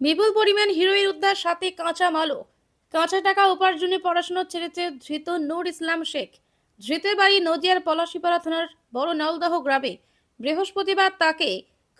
বিপুল পরিমাণ হিরোইন উদ্ধার, সাথে কাঁচা মালও। কাঁচা টাকা উপার্জনে পড়াশোনা ছেড়েছে ধৃত নূর ইসলাম শেখ। ধৃতের বাড়ি নদিয়ার পলাশিপাড়া থানার বড় নলদহ গ্রামে। বৃহস্পতিবার তাকে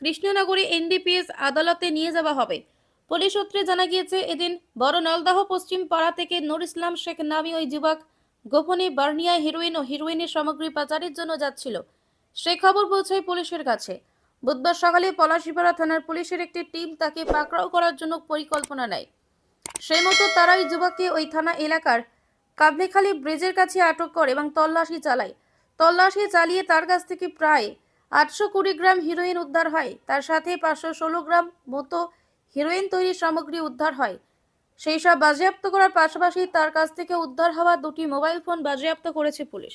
কৃষ্ণনগরী এনডিপিএস আদালতে নিয়ে যাওয়া হবে। পুলিশ সূত্রে জানা গিয়েছে, এদিন বড় নলদহ পশ্চিম পাড়া থেকে নূর ইসলাম শেখ নামী ওই যুবক গোপনে বার্নিয়া হিরোইন ও হিরোইনের সামগ্রী পাচারের জন্য যাচ্ছিল। সে খবর পৌঁছায় পুলিশের কাছে। বুধবার সকালে পলাশিপাড়া থানার পুলিশের একটি টিম তাকে পাকড়াও করার জন্য পরিকল্পনা নেয়। সেই মতো তারা ওই যুবককে ওই থানা এলাকার কাবলেখালী ব্রিজের কাছে আটক করে এবং তল্লাশি চালায়। তল্লাশি চালিয়ে তার কাছ থেকে প্রায় আটশো কুড়ি গ্রাম হিরোইন উদ্ধার হয়। তার সাথে পাঁচশো ষোলো গ্রাম মতো হিরোইন তৈরির সামগ্রী উদ্ধার হয়। সেই সব বাজেয়াপ্ত করার পাশাপাশি তার কাছ থেকে উদ্ধার হওয়া দুটি মোবাইল ফোন বাজেয়াপ্ত করেছে পুলিশ।